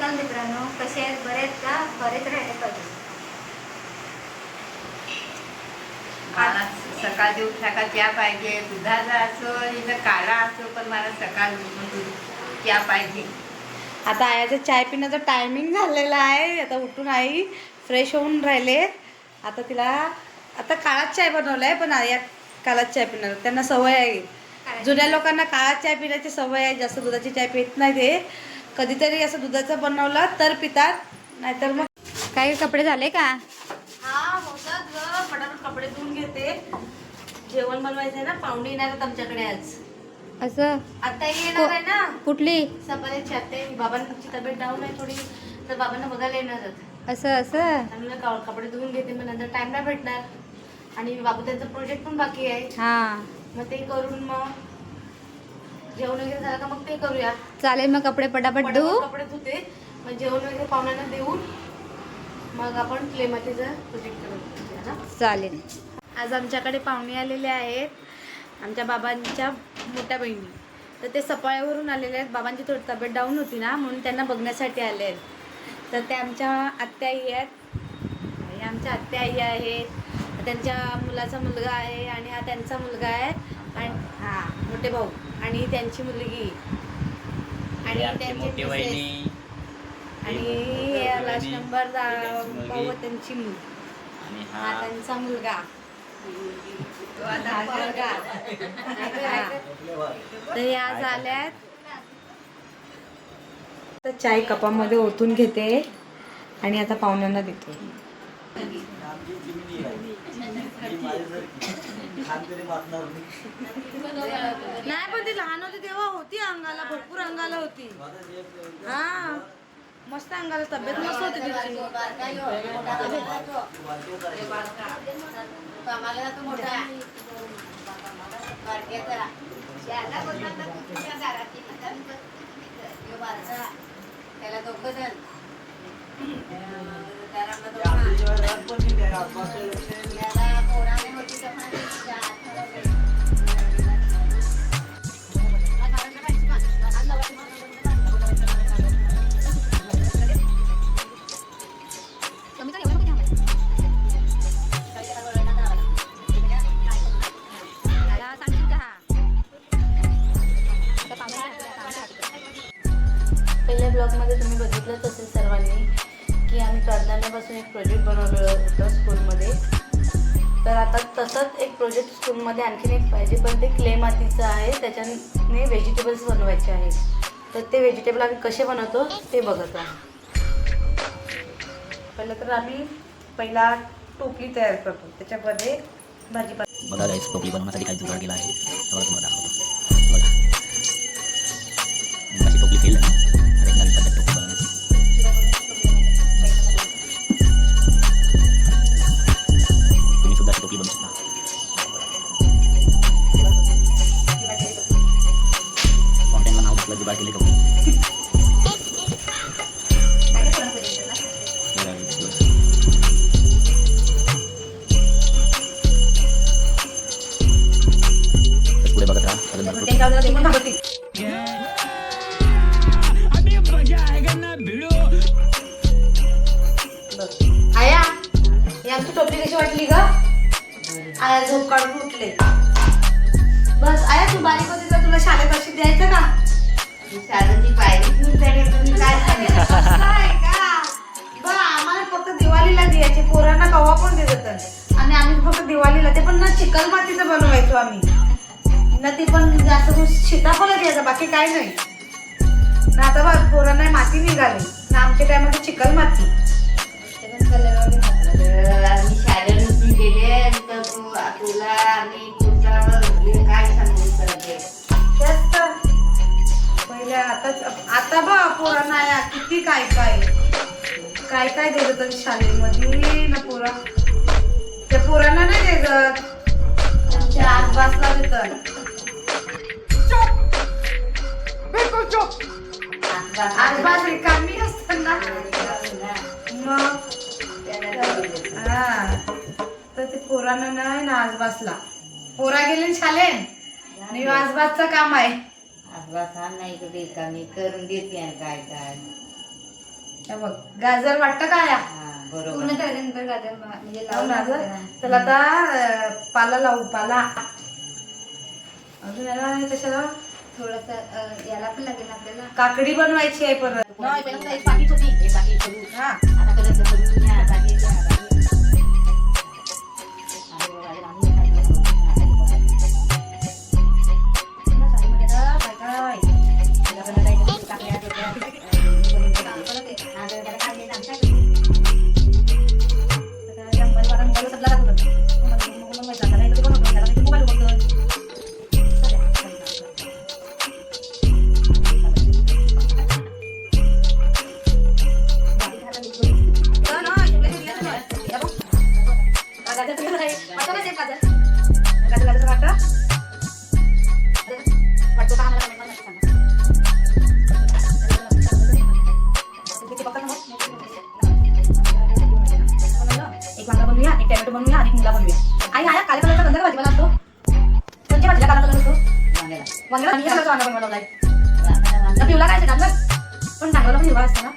नमस्कार मित्रांनो कसे आहेत? बरे आहेत का? बरेच राहिले पाहिजे सकाळची उठल्या का चहा पाहिजे दुधाचा असो इथं काळा असो पण मला सकाळ उठून दूध चहा पाहिजे आता आयाचं चाय पिण्याचा टायमिंग झालेला आहे. आता उठून आई फ्रेश होऊन राहिले. आता तिला आता काळाच चाय बनवलाय पण आया काळाच चाय पिणार. त्यांना सवय आहे. जुन्या लोकांना काळाच चाय पिण्याची सवय आहे. जास्त दुधाची चाय पित नाही ते. कधीतरी असं दुधाचं बनवलं तर पितात नाहीतर मग काही कपडे झाले का? हा होतात ग. फटाफट कपडे धुवून घेते. जेवण बनवायचं आहे ना पाहुणे येणार आहेत आमच्याकडे आज. असं? आता येणार आहे ना? कुठली? सपाऱ्याची आत्या बाबांची तब्येत डाऊन आहे थोडी. तर बाबांना बघायला येणार आहेत. असं असं? कपडे धुवून घेते मग नंतर टाइम नाही भेटणार. आणि बाबू त्यांचा प्रोजेक्ट पण बाकी आहे. हा. मग ते करून मग जेवण वगैरे झालं का मग ते करूया. चालेल मग कपडे पटापट धू. कपडे धुते. मग जेवण वगैरे पाहुण्यांना देऊन मग आपण क्ले मातीचा प्रोजेक्ट करूया ना. चालेल. आज आमच्याकडे पाहुणे आलेले आहेत. आमच्या बाबांच्या मोठ्या बहिणी. तर ते सपाळ्यावरून आलेले आहेत. बाबांची थोडी तब्येत डाऊन होती ना म्हणून त्यांना बघण्यासाठी आले आहेत. तर ते आमच्या आत्या आई आहेत. हे आमच्या आत्या आई आहेत त्यांच्या मुलाचा मुलगा आहे आणि हा त्यांचा मुलगा आहे. आणि हा मोठे भाऊ. आणि त्यांची मुलगी. आणि त्यांचे आणि लास्ट नंबर. भाऊ त्यांची मुलगी. आणि हा त्यांचा मुलगा. मुलगा. तर या झाल्यात. तर चाय कपामध्ये ओतून घेते आणि आता पाहुण्यांना देते. नाही पण ती लहान होती तेव्हा होती अंगाला भरपूर अंगाला होती. हा मस्त अंगाला तब्येत मस्त होती तिची. त्याला दोघं जण. त्याला पोराने होती आता तसंच एक प्रोजेक्ट स्कूलमध्ये आणखीन एक पाहिजे पण ते क्ले मातीचं आहे. त्याच्याने व्हेजिटेबल्स बनवायचे आहेत. तर ते व्हेजिटेबल आम्ही कसे बनवतो ते बघत आहोत पहिलं तर आम्ही पहिला टोपली तयार करतो. त्याच्यामध्ये भाजीपाला बघा गाईस टोपली बनवण्यासाठी काही जुगाड केला आहे. ती पण जास्त करून सीताफळ द्यायचं बाकी काय नाही. ना आता बघ पोरांना माती निघाली. ना आमच्या टायमध्ये चिकल माती. आम्ही शाळेत नसून गेले तर तू तुला आम्ही तुमच्या काय सांगू तेच तर पहिले आता आता बघ पोरांना या किती काय काय. काय काय देत होतं शाळेमध्ये ना पोरा. त्या पोरांना नाही देत. त्यांच्या आसपासला देतात. आसपास रिकामी असताना. मग हा. तर ते पोरांना नाही ना आसपासला पोरा गेले शाळेत आणि आसपासचं काम आहे. आपला छान नाही कधी कमी करून देते आणि काय काय. हे बघ गाजर वाटतं काय हा, बरोबर. पूर्ण त्याच्यानंतर गाजर मा- म्हणजे लावू लावून गाजर असतं. त्याला आता अं, पाला लावू पाला. अजून याला हे कशाला थोडंसं याला पण लागेल आपल्याला काकडी बनवायची आहे परत नाही, पहिल्यांदा एक पाकीट होती. एक पाकीट करू. हा आता कलर एक टॅमॅटो बनवूया आणि मुला बनवूया आई आया काल्या कलरचा गंध भाजीपाला असतो कोणत्या भाजीला काला कलर असतो वांग्याला. कलरचा वांगा पिवला काय घातलं पण टाकलं पण हिरवा असतं ना?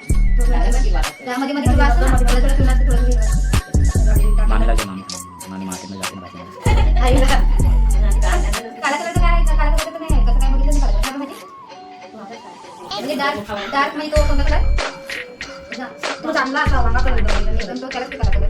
त्यामध्ये मध्ये हिरवा असतो ना, थोडं थोडं पिवळा असतं, थोडं हिरवा असतं. मामीला घे मामी मामी मार्केटमध्ये जाते ना भाजीला आईला काळा कलरचं काय आहे का? काळा कलरचं नाही आहे. कसं काय बघितलं नाही काळा? म्हणजे डार्क डार्क तो कोणता कलर. तो चांगला असा वांगा कलर. एकदम तो काळा कलर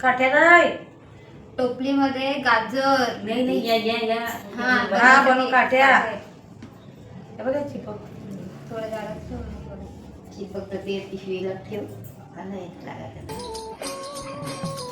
काठ्या नाही टोपलीमध्ये गाजर नाही नाही या या या हा हा बनव काठ्या. हे बघा चिपक थोडं जाडं ठेव. ती फक्त ते पिशवीला ठेव का नाही लागायचं. आणि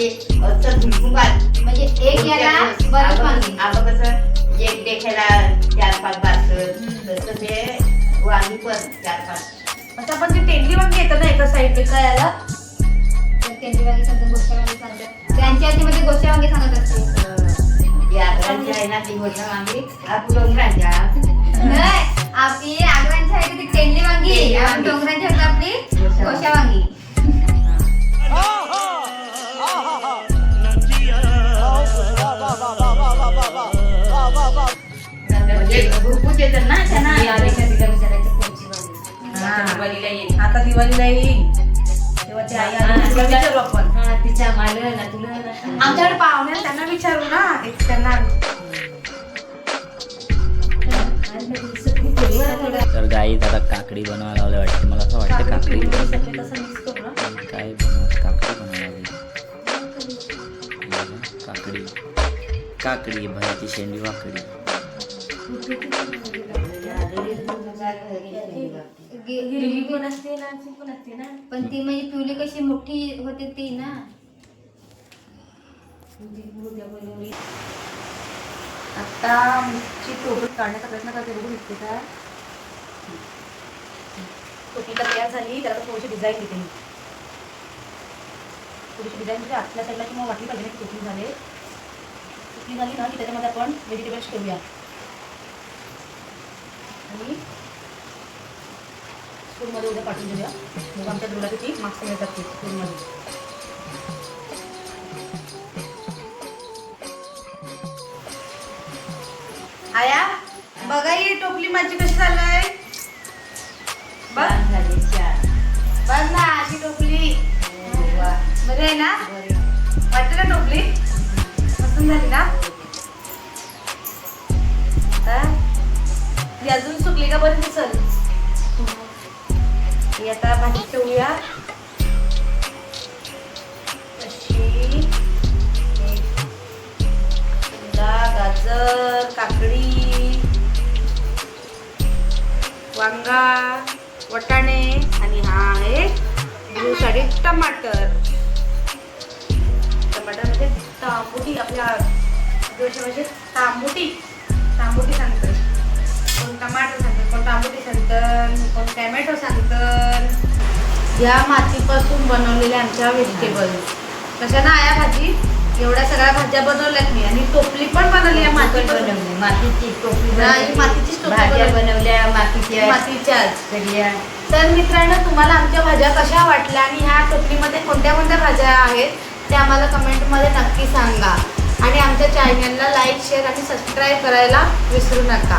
घोश्यामध्ये असं झुंकुबात म्हणजे एक याला बरंच वांगी आपण कसं एक देखायला चार पाच बारसं तसं ते वांगी पण चार पाच. आता आपण ते टेंडली वांगी येतं ना एका साईड एका याला. तर त्यांची वांगी समजून गोष्या वांगी सांगतात. त्यांच्या याच्यामध्ये गोष्या वांगी सांगत असते. ती आग्राची आहे ती घोषा वांगी. डोंगरांच्या. नाही आपली आगरांची आहे ती तेंडली वांगी. येतात ना त्यांना हा. आता दिवाळीला येईल. तेव्हा ते आई आली की तिला विचारू आपण. आमच्याकडे पाहुणे आहेत, त्यांना विचारू ना. एक त्यांना तर गाई आता काकडी बनवायला लावलं वाटते. मला असं वाटतं काकडी काय काकडी बनवायला काकडी. काकडी. भयाची शेंडी वाकडी. असते ना. पण ती म्हणजे पिवली कशी मोठी होते ती ना. आता ची टोपी काढण्याचा प्रयत्न करते. बघू दिसते का? टोपी तर तयार झाली त्याला थोडीशी डिझाईन देते मी. थोडीशी डिझाईन म्हणजे आतल्या साईडला किंवा वाटली पाहिजे ना की टोपी झाले. टोपी झाली ना की त्याच्यामध्ये आपण व्हेजिटेबल्स ठेवूया आणि स्कूलमध्ये उद्या पाठवून देऊया मग आमच्या दुलाची मार्क्स मिळतात ते स्कूलमध्ये आया बघा ही टोपली माझी कशी चाललंय बघ. बघ ना अशी टोपली. बरी आहे ना? वाटते ना टोपली? पटकन झाली ना? आता अजून सुकली का बरं दिसल? ही आता भाजी ठेवूया. अशी गाजर काकडी वांगा वटाणे आणि हा आहे ब्लूसाठी टमाटर टमाटर. म्हणजे तांबुटी आपल्या जोशी म्हणजे तांबुटी. तांबुटी सांगते टमाटर सांगते कोण तांबुटी सांगतात कोण टॅमॅटो सांगतात या मातीपासून बनवलेल्या आमच्या व्हेजिटेबल्स कशा ना आया भाजी? एवढ्या सगळ्या भाज्या बनवल्यात मी. आणि टोपली पण बनवली आहे माती बनवली. मातीची टोपली. मातीचीच भाज्या बनवली. बनवल्या मातीच्या. मातीच्याच. सगळ्या. तर मित्रांनो तुम्हाला आमच्या भाज्या कशा वाटल्या आणि ह्या टोपलीमध्ये कोणत्या कोणत्या भाज्या आहेत ते आम्हाला कमेंटमध्ये नक्की सांगा. आणि आमच्या चॅनलला लाईक शेअर आणि सबस्क्राईब करायला विसरू नका.